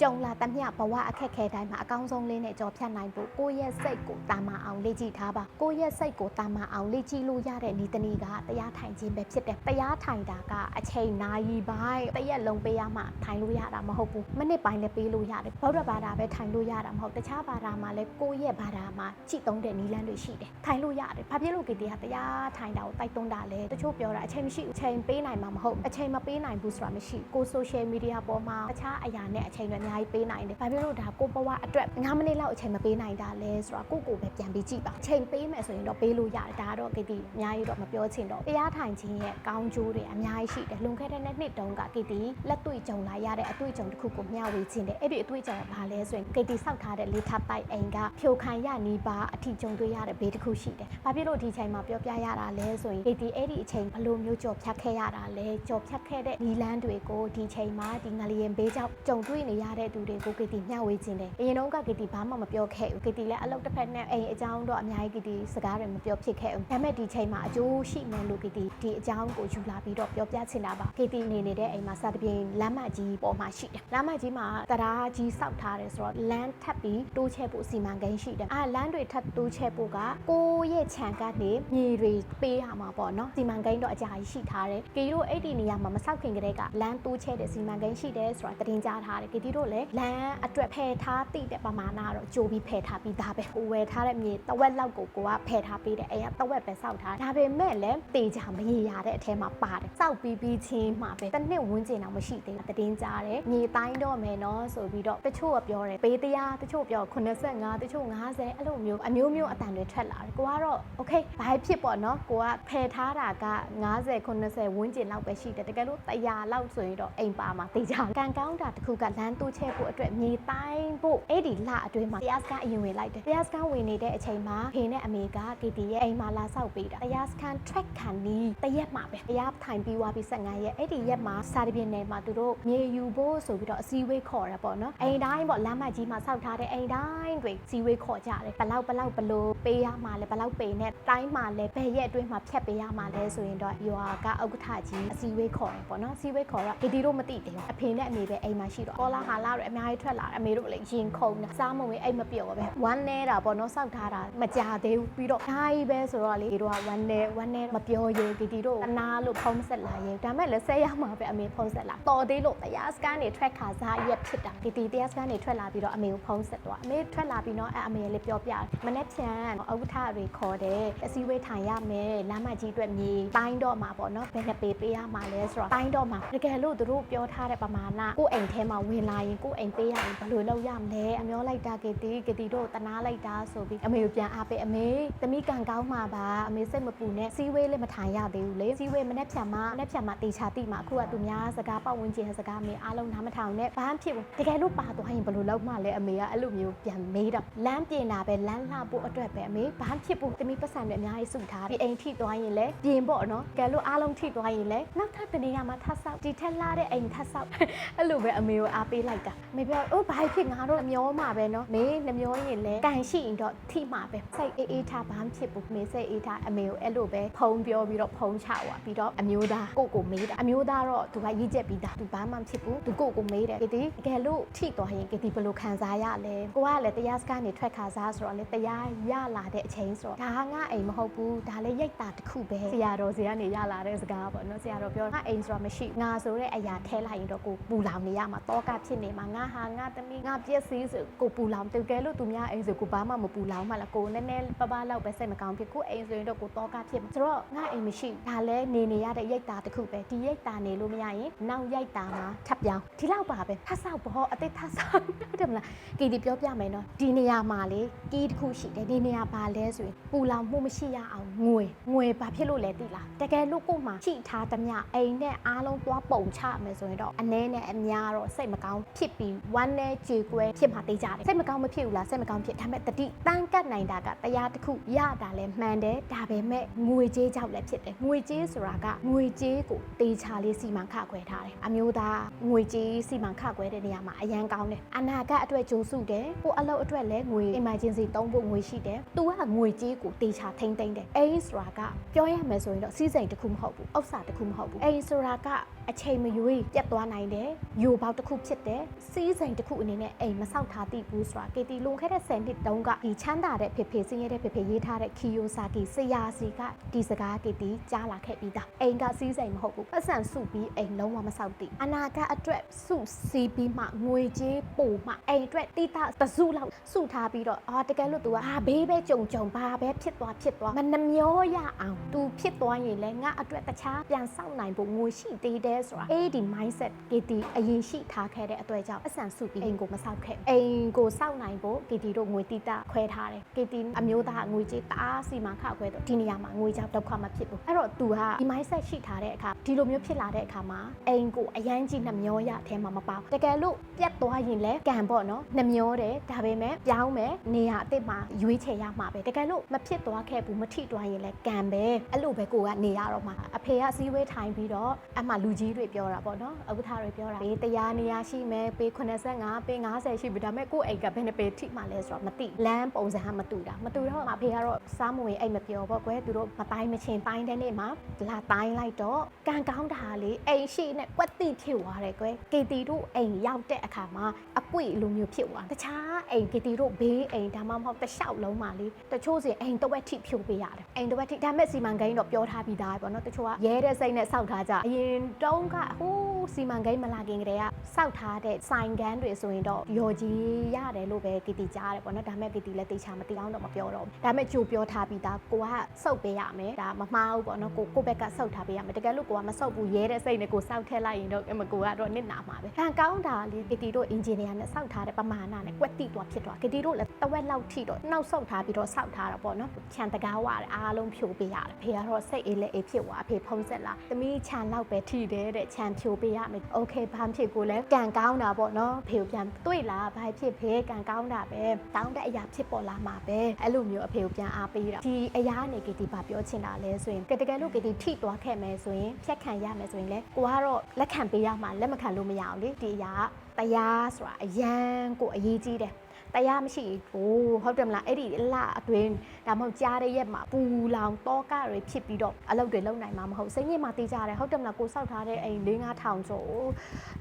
ကြုံလာတမျှဘဝအခက်ခဲတိုင်းမှာအကောင်းဆုံးလေးနဲ့ကြော်ဖြတ်နိုင်ဖို့ကိုယ့်ရဲ့စိတ်ကိုတာမန်အောင်လေ့ကျင့်ထားပါကိုယ့်ရဲ့စိတ်ကိုတာမန်အောင်လေ့ကျင့်လို့ရတဲ့ဤတနည်းကတရားထိုင်ခြင်းပဲဖြစ်တယ်တရားထိုင်တာကအချိန်နာရီပိုင်းတစ်ရက်လုံးပေးရမှထိုင်လို့ရတာမဟုတ်ဘူးမိနစ်ပိုင်းလည်းပေးလို့ရတယ်ဗုဒ္ဓဘာသာပဲထိုင်လို့ရတာမဟုတ်တခြားဘာသာမှာလည်းကိုယ့်ရဲ့ဘာသာမှာကြည်သုံးတဲ့နီလန်းတွေရှိတယ်ထိုင်လို့ရတယ်ဘာဖြစ်လို့ကတိကတရားထိုင်တာကိုတိုက်တွန်းတာလဲတချို့ပြောတာအချိန်မရှိဘူးအချိန်ပေးနိုင်မှာမဟုတ်အချိန်မပေးနိုင်ဘူးဆိုတာမရှိကို social media ပေါ်မှာတခြားအရာနဲ့အချိန်တွေအများကြီးပေးနိုင်တယ်ဘာဖြစ်လို့ဒါကိုဘဝအတွက်9မိနစ်လောက်အချိန်မပေးနိုင်တာလဲဆိုတာကိုကိုပဲပြန်ပြီးကြည့်ပါအချိန်ပေးမယ်ဆိုရင်တော့ပေးလို့ရတယ်ဒါတော့ကတိအများကြီးတော့မပြောချင်တော့တရားထိုင်ခြင်းရဲ့ကောင်းကျိုးတွေအများကြီးရှိတယ်လွန်ခဲ့တဲ့နှစ်တုန်းကကတိလက်တွေ့ကြုံလာရတဲ့အတွေ့အကြုံတစ်ခုကိုမျှဝေခြင်းတယ်အဲ့ဒီအတွေ့အကြုံကဘာလဲဆိုရင်ကတိစောက်ထားတဲ့လေးထပ်ပိုက်အိမ်ကဖြိုခံရနီးပါအထီကြုံတွေ့ရတဲ့ဘေးတစ်ခုရှိတယ်ဘာဖြစ်လို့ဒီချိန်မှာပြောပြရတာလဲဆိုရင်ကတိအဲ့ဒီအချိန်ဘလို့မျိုးကြော်ဖြတ်ခဲ့ရတာလဲကြော်ဖြတ်ခဲ့တဲ့နီလန်းတွေကိုဒီချိန်မှာဒီငလျင်ဘေးကြောင့်ကြုံတွေ့နေရတဲ့သူတွေကိုကတိမျှဝေခြင်းတယ်အရင်တော့ကကတိဘာမှမပြောခဲ့ဘူးကတိလည်းအလုပ်တစ်ဖက်နဲ့အိမ်အကြောင်းတော့အများကြီးကတိစကားတွေမပြောဖြစ်ခဲ့ဘူးဒါပေမဲ့ဒီချိန်မှာအကျိုးရှိမယ်လို့ကတိဒီအကြောင်းကိုယူလာပြီးတော့ပြောပြချင်တာပါကတိနေနေတဲ့အိမ်မှာစသဖြင့်လမ်းမကြီးပေါ်မှာရှိတယ်လမ်းမကြီးမှာတရားကြီးစောက်ထားတယ်ဆိုတော့လမ်းထပ်ပြီးတိုးချဲ့ဖို့စီမံကိန်းရှိတယ်အာလမ်းတွေထပ်တိုးချဲ့ဖို့ကကိုယ့်ရဲ့ခြံကနေမြေတွေပေးရမှာပေါ့နော်စီမံကိန်းတော့အကြာကြီးရှိထားတယ်ကီတို့အဲ့ဒီနေရာမှာမဆောက်ခင်ကတည်းကလမ်းတိုးချဲ့တဲ့စီမံကိန်းရှိတယ်ဆိုတာတင်ကြားထားတယ်ကီတို့လည်းလမ်းအတွက်ဖယ်ထားတိတဲ့ပမာဏတော့ကြိုပြီးဖယ်ထားပြီးသားပဲကိုဝယ်ထားတဲ့မြေတဝက်လောက်ကိုကိုကဖယ်ထားပေးတယ်အဲ့ကတဝက်ပဲစောက်ထားဒါပေမဲ့လည်းတေချာမရေရတဲ့အထဲမှာပါတယ်စောက်ပြီးပြီးချင်းမှာပဲတစ်နှစ်ဝန်းကျင်တော့မရှိသေးဘူးတင်ကြားတယ်မြေတိုင်းတော့မယ်နော်ဆိုပြီးတော့တချို့ကပြောတယ်ပေးတရားတချို့ပြော85တချို့50အဲ့လိုမျိုးအမျိုးမျိုးအတန်တွေထွက်လာတယ်ကိုကတော့ okay ဘာဖြစ်ပေါ့နော်ကိုကဖယ်ထားတာက90 90ဝန်းကျင်လောက်ပဲရှိတယ်တကယ်လို့100လောက်ဆိုရင်တော့အိမ်ပါမှာတေချာကန်ကောင်းတာတစ်ခုကလမ်းတိုးချဲ့ဖို့အတွက်မြေတိုင်းဖို့အဲ့ဒီလအတွင်းမှာတရားစခန်းအရင်ဝင်လိုက်တယ်တရားစခန်းဝင်နေတဲ့အချိန်မှာဖေနဲ့အမေက KT ရဲ့အိမ်မှာလာဆောက်ပေးတာတရားစခန်း track ခံနီးတရက်မှာပဲတရားထိုင်ပြီးွားပြီး15ရက်အဲ့ဒီရက်မှာစာတပြင်းနယ်မှာသူတို့မြေယူဖို့ဆိုပြီးတော့အစည်းအဝေးခေါ်ရပေါ့နော်အိမ်တိုင်းပေါ့လမ်းမကြီးမှာဆောက်ထားတဲ့အိမ်တိုင်းတွေစည်းဝေးခေါ်ကြတယ်ဘလောက်ဘလောက်ဘလို့ ပေးရမှာလဲဘလောက်ပေးနဲ့တိုင်းမှာလဲဘယ်ရက်အတွင်းမှာဖြတ်ပေးရမှာလဲဆိုရင်တော့ရွာကဥက္ကဋ္ဌကြီးအစည်းအဝေးခေါ်တယ်ပေါ့နော်အစည်းအဝေးခေါ်တော့ KT တို့မသိတယ်အဖေနဲ့အမေပဲအိမ်မှာရှိတော့ကောလာဟာလာတွေအများကြီးထွက်လာတယ်အမေတို့လည်းရင်ခုန်တယ်စားမဝင်အိမ်မပြော့ပဲဝမ်းနေတာပေါ့နော်စောက်ထားတာမကြသေးဘူးပြီးတော့ဓာကြီးပဲဆိုတော့လေဒီတို့ကဝမ်းနေဝမ်းနေမပြောရဲဒီဒီတို့အနာလို့ဖုံးဆက်လာရဲဒါမဲ့လည်းဆက်ရမှာပဲအမေဖုံးဆက်လာတော်သေးလို့တရားစကန်နေထွက်ခါစားရက်ဖြစ်တာဒီဒီတရားစကန်နေထွက်လာပြီးတော့အမေကိုဖုံးဆက်တော့အမေထွက်လာပြီးတော့အဲအမေလည်းပြောပြမနေ့ဖြန်ဥက္ကဋ္ဌတွေခေါ်တယ်အစည်းအဝေးထိုင်ရမယ်လမ်းမကြီးအတွက်မြေတိုင်းတော့မှာပေါ့နော်ဘယ်နဲ့ပေးပေးရမှာလဲဆိုတော့တိုင်းတော့မှာတကယ်လို့တို့ပြောထားတဲ့ပမာဏကိုယ့်အိမ်ထဲမှာဝင်လာရင်ကိုယ့်အိမ်ပေးရရင်ဘယ်လိုလုပ်ရမလဲအမျောလိုက်တာကတိကတိတို့တနာလိုက်တာဆိုပြီးအမေကိုပြန်အားပေးအမေသမီးကံကောင်းမှာပါအမေစိတ်မပူနဲ့စီဝေးလေးမထိုင်ရသေးဘူးလေစီဝေးမနဲ့ဖြန်မှာမနဲ့ဖြန်မှာတေချာတိမှာအခုကသူများစကားပတ်ဝန်းကျင်စကားအမေအားလုံးနားမထောင်နဲ့ဘာမှဖြစ်ဘူးတကယ်လို့ပါသွားရင်ဘယ်လိုလုပ်မှလဲအမေကအဲ့လိုမျိုးပြန်မေးတော့လမ်းပြင်တာပဲလမ်းလှဖို့အတွက်ပဲအမေဘာမှဖြစ်ဘူးသမီးပတ်စံတွေအများကြီးစုထားပြီးအိမ်ထိသွားရင်လည်းပြင်ပေါ့နော်တကယ်လို့အားလုံးထိသွားရင်လည်းနောက်ထပ်တနေရာမှာထပ်ဆောက်ဒီထက်လာတဲ့အိမ်ထပ်ဆောက်အဲ့လိုပဲအမေကိုအားပေးလိုက်တာမေပြောအိုးဘာဖြစ်ငါတို့မျောမှာပဲနော်မေနှမျောရင်လည်းကန်ရှိရင်တော့ထိမှာပဲစိတ်အေးအေးထားဘာမှဖြစ်ဘူးမေစိတ်အေးထားအမေကိုအဲ့လိုပဲဖုံပြောပြီးတော့ဖုံချသွားပြီးတော့အမျိုးသားကိုကိုမေးတာအမျိုးသားတော့သူကရည်ချက်ပြီးသားသူဘာမှဖြစ်ဘူးသူကိုကိုမေးတယ်ကတိတကယ်လို့ထိသွားရင်ကတိဘယ်လိုခံစားရလဲကိုကလည်းတရားစကားနေထွက်ခါစားဆိုတော့လေတရားရလာတဲ့အချိန်ဆိုတော့ဒါကငါအိမ်မဟုတ်ဘူးဒါလည်းရိတ်တာတစ်ခုပဲဆရာတော်စီကနေရလာတဲ့စကားပေါ့နော်ဆရာတော်ပြောငါအိမ်ဆိုတော့မရှိငါဆိုတဲ့အရာထဲလိုက်ရင်တော့ကိုပူလောင်နေရမှာတောကဖြစ်နေမှာငါဟာငါသမီးငါပြည့်စည်ဆိုကိုပူလောင်တကယ်လို့သူများအိမ်ဆိုကိုဘာမှမပူလောင်မှလားကိုနည်းနည်းပပလောက်ပဲစိတ်မကောင်းဖြစ်ကိုအိမ်ဆိုရင်တော့ကိုတောကဖြစ်မှာဆိုတော့ငါအိမ်မရှိဒါလည်းနေနေရတဲ့ရိတ်တာတစ်ခုပဲဒီရိတ်တာနေလို့မရရင်နောက်ရိတ်တာမှာထပ်ပြောင်းဒီလောက်ပါပဲထပ်ဆောက်ဘောအစ်စ်ထပ်ဆောက်ဟုတ်တယ်မလားကီဒီပြောပြမယ်နော်ဒီနေရာမှာလေကီးတစ်ခုရှိတယ်ဒီနေရာပါလဲဆိုရင်ပူလောင်မှုမရှိရအောင်ငွေငွေဘာဖြစ်လို့လဲသိလားတကယ်လို့ကို့မှာချိထားသမျှအိမ်နဲ့အားလုံးသွားပုံချမယ်ဆိုရင်တော့အနေနဲ့အများတော့စိတ်မကောင်းဖြစ်ပြီးဝမ်းနဲ့ကြေကွဲဖြစ်မှသိကြတယ်စိတ်မကောင်းမဖြစ်ဘူးလားစိတ်မကောင်းဖြစ်ဒါပေမဲ့တတိတန်းကတ်နိုင်တာကတရားတစ်ခုရတာလဲမှန်တယ်ဒါပေမဲ့ငွေကြေးကြောင့်လည်းဖြစ်တယ်ငွေကြေးဆိုတာကငွေကြေးကိုတေချာလေးစီမံခခွဲထားတယ်အမျိုးသားငွေကြေးစီမံခခွဲတဲ့နေရာမှာအရန်ကောင်းတယ်အနာဂတ်အတွက်ကြိုးစုတယ်ကိုအလုပ်အတွက်လည်းငွေ emergency သုံးဖို့ငွေရှိတယ် तू ကငွေကြေးကိုတေချာထိမ့်သိမ့်တယ်အိမ်ဆိုတာကပြောရမယ်ဆိုရင်တော့စီးစိမ်တစ်ခုမဟုတ်ဘူးဥစ္စာတစ်ခုမဟုတ်ဘူးအိမ်ဆိုတာကအချိန်မရွေးပြတ်သွားနိုင်တယ်ယိုပေါက်တစ်ခုဖြစ်တယ်စီးစိမ်တစ်ခုအနေနဲ့အိမ်မဆောက်ထားသည့်ဘူးဆိုတာကေတီလွန်ခဲ့တဲ့10နှစ်တုန်းကဒီချမ်းသာတဲ့ဖေဖေစင်းရဲတဲ့ဖေဖေရေးထားတဲ့ခီယိုစာကီဆရာစီကဒီစကားကေတီကြားလာခဲ့ပြီးသားအိမ်ကစီးစိမ်မဟုတ်ဘူးပတ်စံစုပြီးအိမ်လုံးဝမဆောက်သည့်အနာဂတ်အတွက်စုစည်းပြီးမှငွေကြေးပို့မှအိမ်အတွက်တိတတစုလောက်စုထားပြီးတော့အာတကယ်လို့ तू ကအာဘေးပဲကြုံကြုံဘာပဲဖြစ်သွားဖြစ်သွားမနှမျောရအောင် तू ဖြစ်သွားရင်လည်းငါအတွက်တခြားပြန်ဆောက်နိုင်ဖို့ငွေရှိသေးတယ်ဆိုတာအဲ့ဒီ mindset ကေတီအရင်ရှိထားခဲ့တဲ့အတွက်ကြောင့်အဆန်စုပြီးအိမ်ကိုမဆောက်ခဲ့ဘူးအိမ်ကိုဆောက်နိုင်ဖို့ကေတီတို့ငွေတိတခွဲထားတယ်ကေတီအမျိုးသားငွေကြေးတအားစီမံခခွဲတော့ဒီနေရာမှာငွေကြောက်ဒုက္ခမဖြစ်ဘူးအဲ့တော့ तू ဟာဒီ mindset ရှိထားတဲ့အခါဒီလိုမျိုးဖြစ်လာတဲ့အခါမှာအိမ်ကိုအရန်ကြီးနှမျောရအထဲမှာမပါဘူးတကယ်လို့ပြတ်သွားရင်လည်းကံပေါ့နော်နှမျောတယ်ဒါပေမဲ့ပြောင်းမယ်နေရာအစ်စ်မှာရွေးချယ်ရမှာပဲတကယ်လို့မဖြစ်သွားခဲ့ဘူးမထိသွားရင်လည်းကံပဲအဲ့လိုပဲကိုကနေရတော့မှာအဖေကစီးဝေးထိုင်ပြီးတော့အမှလူကြီးတွေပြောတာပေါ့နော်အဘသားတွေပြောတာပေးတရားနေရာရှိမယ်ပေး85ပေး90ရှိပြီဒါပေမဲ့ကိုယ့်အိမ်ကဘယ်နှပေထိမှလဲဆိုတော့မသိလမ်းပုံစံကမတူတာမတူတော့အဖေကတော့စားမဝင်အိမ်မပြောပေါ့ကွယ်သူတို့မတိုင်းမချင်းတိုင်းတဲ့နေ့မှာလာတိုင်းလိုက်တော့ကံကောင်းတာလေအိမ်ရှိနဲ့ကွက်တိဖြစ်သွားတယ်ကွယ်ကေတီတို့အိမ်ရောက်တဲ့အခါမှာအကွေလိုမျိုးဖြစ်သွားတခြားအိမ်ကေတီတို့ဘေးအိမ်ဒါမှမဟုတ်တစ်လျှောက်လုံးမှာလေတချို့စီအိမ်တစ်ဝက်ထိဖြိုပေးရတယ်အိမ်တစ်ဝက်ထိဒါပေမဲ့စီမံကိန်းတော့ပြောထားပြီးသားပဲပေါ့နော်တချို့ကရဲတဲ့စိတ်နဲ့စောက်ထားကြအရင်တုန်းကဟိုးစီမံကိန်းမလာခင်ကတည်းကစောက်ထားတဲ့ဆိုင်ကန်းတွေဆိုရင်တော့ရော်ကြီးရတယ်လို့ပဲကေတီကြားတယ်ပေါ့နော်ဒါပေမဲ့ကေတီလည်းတေချာမသိအောင်တော့မပြောတော့ဘူးဒါပေမဲ့ကြိုပြောထားပြီးသားကိုကစောက်ပေးရမယ်ဒါမမှားဘူးပေါ့နော်ကိုကိုဘက်ကစောက်ထားပေးရမယ်တကယ်လို့ကိုကမစောက်ဘူးရဲတဲ့စိတ်နဲ့ကိုစောက်ထည့်လိုက်ရင်တော့အမကိုကတော့နစ်နာမှာပဲခံကောင်းတာလေကေတီတို့အင်ဂျင်နီယာနဲ့စောက်ထားတဲ့ပမာဏနဲ့ကွက်တိသွားဖြစ်သွားကေတီတို့လည်းတဝက်လောက်ထိတော့နှောက်ဆုတ်ထားပြီးတော့စောက်ထားတာပေါ့နော်ခြံတကားဝရတယ်အားလုံးဖြိုပေးရတယ်ဖေကတော့စိတ်အေးလက်အေးဖြစ်သွားအဖေဖုံးဆက်လာသမီးခြံလောက်ပဲထိတယ်တဲ့ခြံဖြိုပေးရမယ်โอเคဘာဖြစ်ကိုလဲကံကောင်းတာပေါ့နော်ဖေကိုပြန်တွေ့လာဘာဖြစ်ဖေကံကောင်းတာပဲတောင်းတဲ့အရာဖြစ်ပေါ်လာမှာပဲအဲ့လိုမျိုးအဖေကိုပြန်အားပေးတာဒီအရာကနေကေတီဘာပြောချင်တာလဲဆိုရင်တကယ်လို့ကေတီထိသွားခဲ့မယ်ဆိုရင်ဖြတ်ခံရမယ်ဆိုရင်လဲကိုကတော့လက်ခံပေးရမှာလက်မခံလို့မရအောင်လေဒီအရာကတရားဆိုတာအရန်ကိုအရေးကြီးတယ် တရားမရှိဘူးဟုတ်တယ်မလားအဲ့ဒီလအတွင်းဒါမှမဟုတ်ကြားတဲ့ရက်မှာပူလောင်တောကတွေဖြစ်ပြီးတော့အလုပ်တွေလုပ်နိုင်မှာမဟုတ်စိတ်ညစ်မှာတေးကြတယ်ဟုတ်တယ်မလားကိုစောက်ထားတဲ့အိမ်၄၅ထောင်ကျော်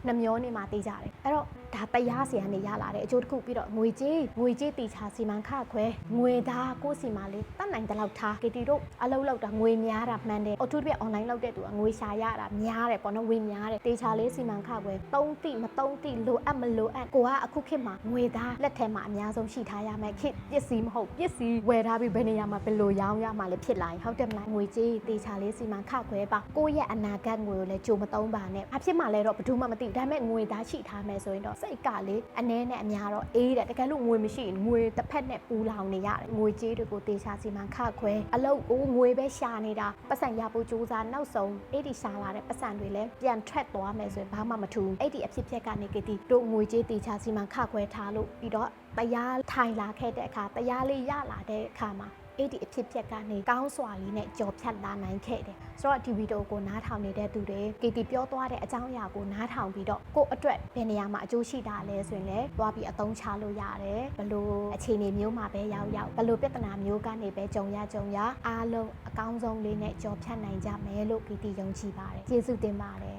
နှမျောနေမှာတေးကြတယ်အဲ့တော့ ဒါတရားစီကနေရလာတဲ့အကျိုးတစ်ခုပြီးတော့ငွေကြေးငွေကြေးတီချာစီမံခခွဲငွေသားကိုစီမာလေးတတ်နိုင်တဲ့လောက်ထားကေတီတို့အလုပ်လုပ်တာငွေများတာမှန်တယ်အထူးသဖြင့် online လုပ်တဲ့သူကငွေရှာရတာများတယ်ပေါ့နော်ဝေများတယ်တေချာလေးစီမံခခွဲသုံးတိမသုံးတိလိုအပ်မလိုအပ်ကိုကအခုခေတ်မှာငွေသားလက်ထဲမှာအများဆုံးရှိထားရမယ်ခေတ်ပစ္စည်းမဟုတ်ပစ္စည်းဝယ်ထားပြီးဘယ်နေရာမှာဘယ်လိုရောင်းရမှာလဲဖြစ်လာရင်ဟုတ်တယ်မလားငွေကြေးတေချာလေးစီမံခခွဲပါကိုယ့်ရဲ့အနာဂတ်ငွေကိုလည်းကြိုမသုံးပါနဲ့အဖြစ်မှလည်းတော့ဘယ်သူမှမသိဘူးဒါပေမဲ့ငွေသားရှိထားမယ်ဆိုရင်တော့စိတ်ကလေအနည်းနဲ့အများတော့အေးတယ်တကယ်လို့ငွေမရှိရင်ငွေတစ်ဖက်နဲ့ပူလောင်နေရတယ်ငွေကြေးတွေကိုတေချာစီမံခခွဲအလုပ်ကိုငွေပဲရှာနေတာပတ်စံရဖို့ကြိုးစားနောက်ဆုံးအဲ့ဒီရှာလာတဲ့ပတ်စံတွေလည်းပြန်ထွက်သွားမယ်ဆိုရင်ဘာမှမထူးအဲ့ဒီအဖြစ်ဖြက်ကနေကတိတို့ငွေကြေးတေချာစီမံခခွဲထားလို့ပြီးတော့တရားထိုင်လာခဲ့တဲ့အခါတရားလေးရလာတဲ့အခါမှာ အဲ့ဒီအဖြစ်ဖြက်ကနေကောင်းစွာလေးနဲ့ကြော်ဖြတ်လာနိုင်ခဲ့တယ်ဆိုတော့ဒီဗီဒီယိုကိုနားထောင်နေတဲ့သူတွေ KT ပြောသွားတဲ့အကြောင်းအရာကိုနားထောင်ပြီးတော့ကိုယ့်အတွက်ဘယ်နေရာမှာအကျိုးရှိတာလဲဆိုရင်လည်းသွားပြီးအသုံးချလို့ရတယ်ဘလို့အခြေအနေမျိုးမှာပဲရောက်ရောက်ဘလို့ပြဿနာမျိုးကနေပဲကြုံရကြုံရအားလုံးအကောင်းဆုံးလေးနဲ့ကြော်ဖြတ်နိုင်ကြမယ်လို့ KT ယုံကြည်ပါတယ်ကျေးဇူးတင်ပါတယ်